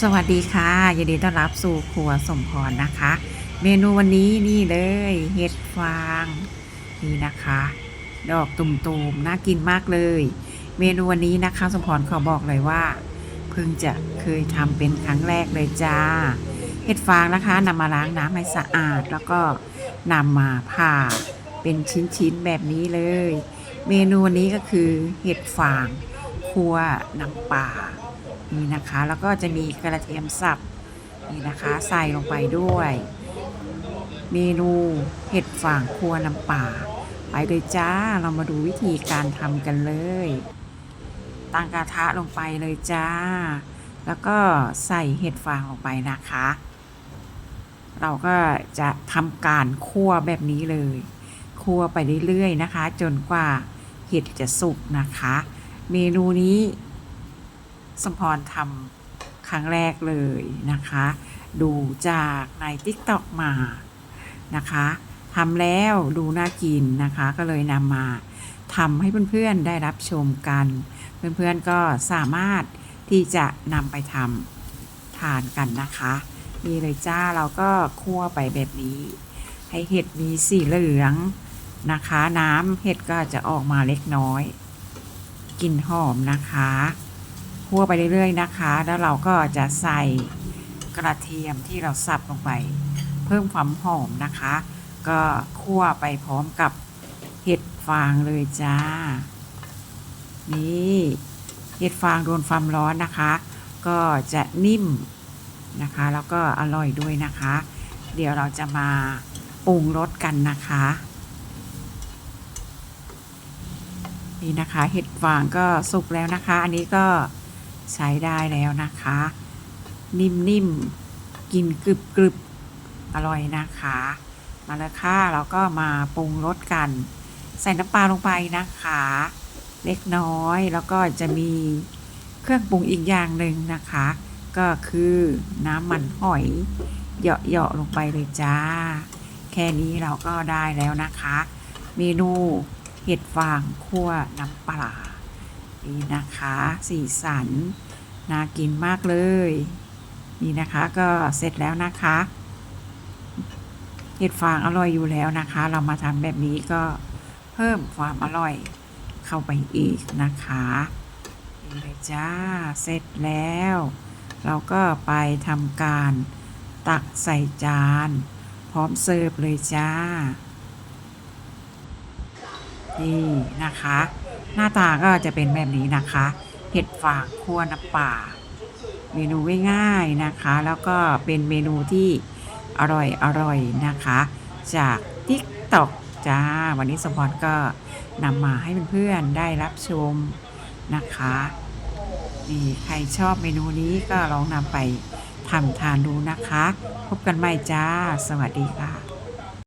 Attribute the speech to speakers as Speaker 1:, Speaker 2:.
Speaker 1: สวัสดีค่ะยินดีต้อนรับสู่ครัวสมพรนะคะ เมนูวันนี้นี่เลยเห็ดฟางนี่นะคะ ดอกตุ่มๆน่ากินมากเลย เมนูวันนี้นะคะ สมพรขอบอกเลยว่า เพิ่งจะเคยทำเป็นครั้งแรกเลยจ้าเห็ดฟางนะคะนำมาล้างน้ำให้สะอาด แล้วก็นำมาผ่าเป็นชิ้นๆแบบนี้เลย เมนูวันนี้ก็คือเห็ดฟาง คั่วน้ำปลา นี่นะคะ แล้วก็จะมีกระเทียมสับนี่นะคะใส่ลงไปด้วย เมนูเห็ดฝางครัวน้ำป่า ไปเลยจ้าเรามาดูวิธีการทำกันเลยตั้งกระทะลงไปเลยจ้า แล้วก็ใส่เห็ดฟางลงไปนะคะ เราก็จะทำการคั่วแบบนี้เลย คั่วไปเรื่อยๆนะคะ จนกว่าเห็ดจะสุกนะคะ เมนูนี้ สมพรทำครั้งแรกเลยนะคะ ดูจากใน TikTok มานะคะทำแล้วดูน่ากินนะคะ ก็เลยนำมาทำให้เพื่อนๆได้รับชมกัน เพื่อนๆก็สามารถที่จะนำไปทำทานกันนะคะนี่เลยจ้าเราก็คั่วไปแบบนี้ ให้เห็ดมีสีเหลืองนะคะ น้ำเห็ดก็จะออกมาเล็กน้อยกลิ่นหอมนะคะ คั่วไปเรื่อยๆนะคะ แล้วเราก็จะใส่กระเทียมที่เราสับลงไป เพิ่มความหอมนะคะ ก็คั่วไปพร้อมกับเห็ดฟางเลยจ้า นี่เห็ดฟางโดนความร้อนนะคะ ก็จะนิ่มนะคะ แล้วก็อร่อยด้วยนะคะ เดี๋ยวเราจะมาปรุงรสกันนะคะ นี่นะคะ เห็ดฟางก็สุกแล้วนะคะ อันนี้ก็ ใช้ได้แล้วนะคะ นิ่มๆกินกรึบกรึบๆอร่อยนะคะ มาแล้วค่ะเราก็มาปรุงรสกัน ใส่น้ำปลาลงไปนะคะ เล็กน้อยแล้วก็จะมีเครื่องปรุงอีกอย่างหนึ่งนะคะ ก็คือน้ำมันหอยเหยาะๆลงไปเลยจ้า แค่นี้เราก็ได้แล้วนะคะ เมนูเห็ดฟางคั่วน้ำปลา นี่นะคะ สีสัน น่ากินมากเลย นี่นะคะก็เสร็จแล้วนะคะ เห็ดฟางอร่อยอยู่แล้วนะคะ เรามาทำแบบนี้ก็เพิ่มความอร่อยเข้าไปอีกนะคะนี่เลยจ้า เสร็จแล้ว เราก็ไปทำการตักใส่จาน พร้อมเสิร์ฟเลยจ้า นี่นะคะ หน้าตาก็จะเป็นแบบนี้นะคะ เห็ดฟางคั่วน้ำป่า เมนูง่ายๆนะคะ แล้วก็เป็นเมนูที่อร่อยอร่อยนะคะ จาก TikTok จ้า วันนี้สมพรก็นำมาให้เพื่อนๆได้รับชมนะคะนี่ใครชอบเมนูนี้ก็ลองนำไปทำทานดูนะคะ พบกันใหม่จ้า สวัสดีค่ะ